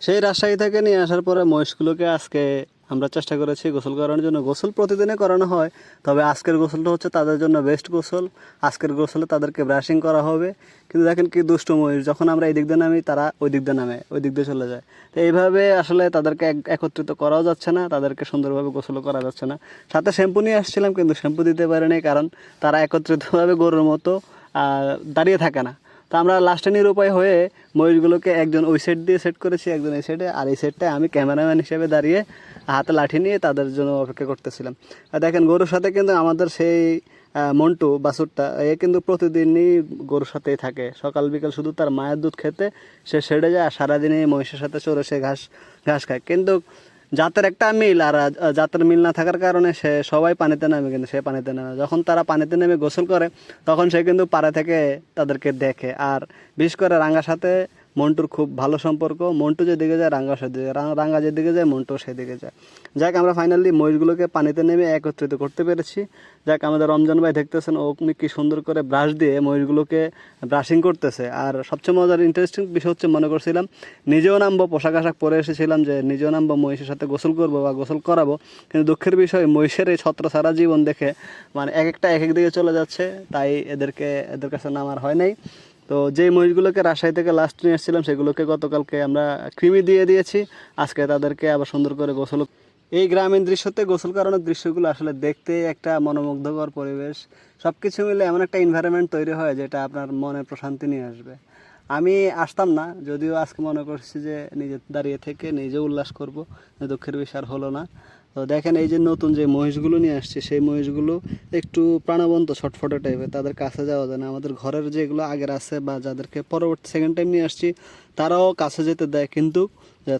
সেই রাজশাহী থেকে নিয়ে আসার পরে মহিষগুলোকে আজকে আমরা চেষ্টা করেছি গোসল করানোর জন্য। গোসল প্রতিদিনে করানো হয়, তবে আজকের গোসলটা হচ্ছে তাদের জন্য বেস্ট গোসল। আজকের গোসলে তাদেরকে ব্রাশিং করা হবে। কিন্তু দেখেন কি দুষ্ট মহিষ যখন আমরা এই দিক দিয়ে নামি, তারা ওই দিক দিয়ে নামে ওই দিক দিয়ে চলে যায়। তো এইভাবে আসলে তাদেরকে এক- একত্রিত করাও যাচ্ছে না, তাদেরকে সুন্দরভাবে গোসলও করা যাচ্ছে না। সাথে শ্যাম্পু নিয়ে আসছিলাম, কিন্তু শ্যাম্পু দিতে পারেনি, কারণ তারা একত্রিতভাবে গরুর মতো দাঁড়িয়ে থাকে না। তো আমরা লাস্টে নিরুপায় হয়ে ময়ূরগুলোকে একজন ওই সাইড দিয়ে সেট করেছি, একজন এই সাইডে আর এই সাইডটায় আমি ক্যামেরাম্যান হিসেবে দাঁড়িয়ে হাতে লাঠি নিয়ে তাদের জন্য অপেক্ষা করতেছিলাম। আর দেখেন, গরুর সাথে কিন্তু আমাদের সেই মন্টু বাছুরটা এ কিন্তু প্রতিদিনই গরুর সাথেই থাকে। সকাল, বিকাল শুধু তার মায়ের দুধ খেতে সে সেরে যায়, আর সারাদিনই মহিষের সাথে চড়ে সে ঘাস ঘাস খায়। কিন্তু জাতের একটা মিল আর জাতের মিল না থাকার কারণে সে সবাই পানিতে নামে, কিন্তু সে পানিতে নামে যখন তারা পানিতে নেমে গোসল করে, তখন সে কিন্তু পাড়া থেকে তাদেরকে দেখে। আর বিশেষ করে রাঙ্গার সাথে মন্টুর খুব ভালো সম্পর্ক। মন্টু যেদিকে যায় রাঙ্গা সেদিকে রাঙ্গা- যেদিকে যায় মন্টু সেদিকে যায়। যাক, আমরা ফাইনালি ময়ূরগুলোকে পানিতে নেমে একত্রিত করতে পেরেছি। যাক, আমাদের রমজান ভাই দেখতেছেন, ও উনি কি সুন্দর করে ব্রাশ দিয়ে ময়ূরগুলোকে ব্রাশিং করতেছে। আর সবচেয়ে মজার ইন্টারেস্টিং বিষয় হচ্ছে, মনে করছিলাম, নিজেও নামবো, পোশাক আশাক পরে এসেছিলাম যে নিজেও নামবো, মহিষের সাথে গোসল করব বা গোসল করাবো। কিন্তু দুঃখের বিষয়, মহিষের এই ছত্র সারা জীবন দেখে মানে এক একটা এক এক দিকে চলে যাচ্ছে, তাই এদেরকে, এদের কাছে নামার হয় নাই। তো যেই মহিষগুলোকে রাজশাহী থেকে লাস্ট নিয়ে এসেছিলাম সেগুলোকে গতকালকে আমরা কৃমি দিয়ে দিয়েছি। আজকে তাদেরকে আবার সুন্দর করে গোসল এই গ্রামীণ দৃশ্যতে গোসল করানোর দৃশ্যগুলো আসলে দেখতে একটা মনোমুগ্ধকর পরিবেশ। সব কিছু মিলে এমন একটা এনভায়রনমেন্ট তৈরি হয় যেটা আপনার মনে প্রশান্তি নিয়ে আসবে। আমি আসতাম না, যদিও আজকে মনে করছি যে নিজে দাঁড়িয়ে থেকে নিজে উল্লাস করব, দুঃখের বিষয় আর হলো না। তো দেখেন এই যে নতুন যে মহিষগুলো নিয়ে আসছে, সেই মহিষগুলো একটু প্রাণবন্ত, ছটফটে টাইপের তাদের কাছে যাওয়া যায় না। আমাদের ঘরের যেগুলো আগের আছে বা যাদেরকে পরবর্তী সেকেন্ড টাইম নিয়ে আসছি, তারাও কাছে যেতে দেয়। কিন্তু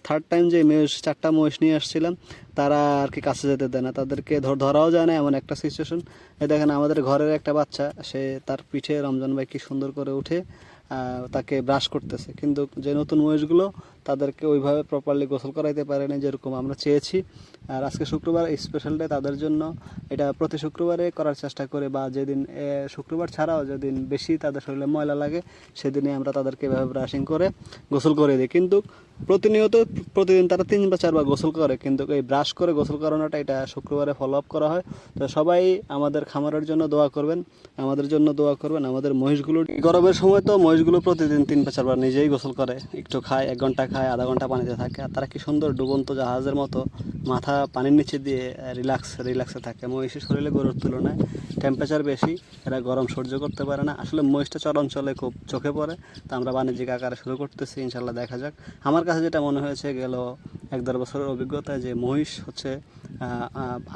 থার্ড টাইম যে মহিষ, চারটা মহিষ নিয়ে আসছিলাম, তারা আর কি কাছে যেতে দেয় না। তাদেরকে ধর, ধরাও যায় না এমন একটা সিচুয়েশন এই দেখেন আমাদের ঘরের একটা বাচ্চা, সে তার পিঠে রমজান ভাই কি সুন্দর করে উঠে তাকে ব্রাশ করতেছে। কিন্তু যে নতুন মহিষগুলো তাদেরকে ওইভাবে প্রপারলি গোসল করাইতে পারেনি যেরকম আমরা চেয়েছি। আর আজকে শুক্রবার স্পেশাল ডে তাদের জন্য। এটা প্রতি শুক্রবারে করার চেষ্টা করে বা যেদিন শুক্রবার ছাড়াও যেদিন বেশি তাদের শরীরে ময়লা লাগে, সেদিনই আমরা তাদেরকে এভাবে ব্রাশিং করে গোসল করে দিই। কিন্তু প্রতিনিয়ত প্রতিদিন তারা তিন বা চারবার গোসল করে, কিন্তু এই ব্রাশ করে গোসল করানোটা এটা শুক্রবারে ফলো আপ করা হয়। তো সবাই আমাদের খামারের জন্য দোয়া করবেন, আমাদের জন্য দোয়া করবেন। আমাদের মহিষগুলো, গরমের সময় তো মহিষগুলো প্রতিদিন তিন বা চারবার নিজেই গোসল করে। একটু খায়, এক ঘণ্টা খায়। আধা ঘণ্টা পানিতে থাকে। আর তারা কি সুন্দর ডুবন্ত জাহাজের মতো মাথা পানির নিচে দিয়ে রিল্যাক্স রিল্যাক্সে থাকে। মহিষের শরীরে গরুর তুলনায় টেম্পারেচার বেশি, এরা গরম সহ্য করতে পারে না। আসলে মহিষটা চরাঞ্চলে খুব চোখে পড়ে, তা আমরা বাণিজ্যিক আকারে শুরু করতেছি ইনশাল্লাহ দেখা যাক। আমার কাছে যেটা মনে হয়েছে, গেল এক দেড় বছরের অভিজ্ঞতায় যে মহিষ হচ্ছে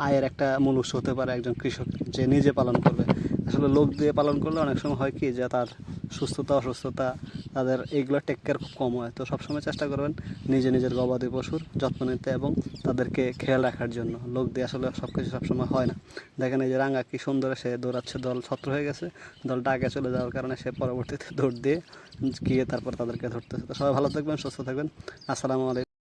আয়ের একটা মূল উৎস হতে পারে একজন কৃষক যে নিজে পালন করবে। আসলে লোক দিয়ে পালন করলে অনেক সময় হয় কি যে তার সুস্থতা, অসুস্থতা তাদের এইগুলো টেক কেয়ার খুব কম হয়। তো সবসময় চেষ্টা করবেন নিজে নিজের গবাদি পশুর যত্ন নিতে এবং তাদেরকে খেয়াল রাখার জন্য। লোক দিয়ে আসলে সব কিছু সবসময় হয় না। দেখেন এই যে রাঙা কী সুন্দর সে দৌড়াচ্ছে, দল ছত্র হয়ে গেছে, দলটা আগে চলে যাওয়ার কারণে সে পরবর্তীতে দৌড় দিয়ে গিয়ে তারপর তাদেরকে ধরতেছে। তো সবাই ভালো থাকবেন, সুস্থ থাকবেন। আসসালামু আলাইকুম।